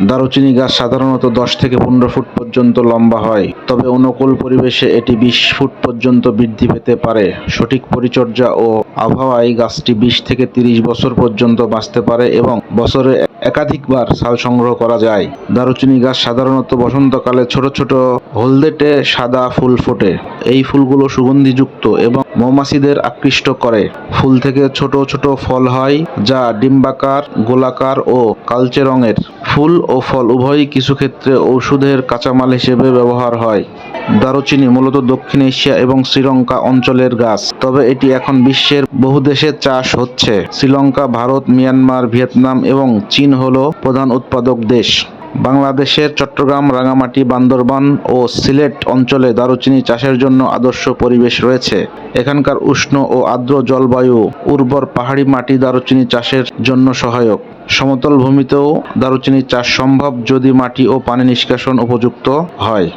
দারুচিনি গাছ সাধারণত দশ থেকে পনেরো ফুট পর্যন্ত লম্বা হয়, তবে অনুকূল পরিবেশে এটি বিশ ফুট পর্যন্ত বৃদ্ধি পেতে পারে। সঠিক পরিচর্যা ও আবহাওয়ায় গাছটি বিশ থেকে তিরিশ বছর পর্যন্ত বাঁচতে পারে এবং বছরে একাধিকবার ছাল সংগ্রহ করা যায়। দারুচিনি গাছ সাধারণত বসন্তকালে ছোট ছোট হলদেটে সাদা ফুল ফোটে। এই ফুলগুলো সুগন্ধিযুক্ত এবং মৌমাছিদের আকৃষ্ট করে। ফুল থেকে ছোট ছোট ফল হয়, যা ডিম্বাকার, গোলাকার ও কালচে রঙের। ফুল ও ফল উভয়ই কিছু ক্ষেত্রে ঔষধের কাঁচামাল হিসেবে ব্যবহার হয়। দারুচিনি মূলত দক্ষিণ এশিয়া এবং শ্রীলঙ্কা অঞ্চলের গাছ। তবে এটি এখন বিশ্বের বহু দেশে চাষ হচ্ছে। শ্রীলঙ্কা, ভারত, মিয়ানমার, ভিয়েতনাম এবং চীন হল প্রধান উৎপাদক দেশ। বাংলাদেশের চট্টগ্রাম, রাঙামাটি, বান্দরবান ও সিলেট অঞ্চলে দারুচিনি চাষের জন্য আদর্শ পরিবেশ রয়েছে। এখানকার উষ্ণ ও আর্দ্র জলবায়ু উর্বর পাহাড়ি মাটি দারুচিনি চাষের জন্য সহায়ক। সমতল ভূমিতেও দারুচিনি চাষ সম্ভব যদি মাটি ও পানি নিষ্কাশন উপযুক্ত হয়।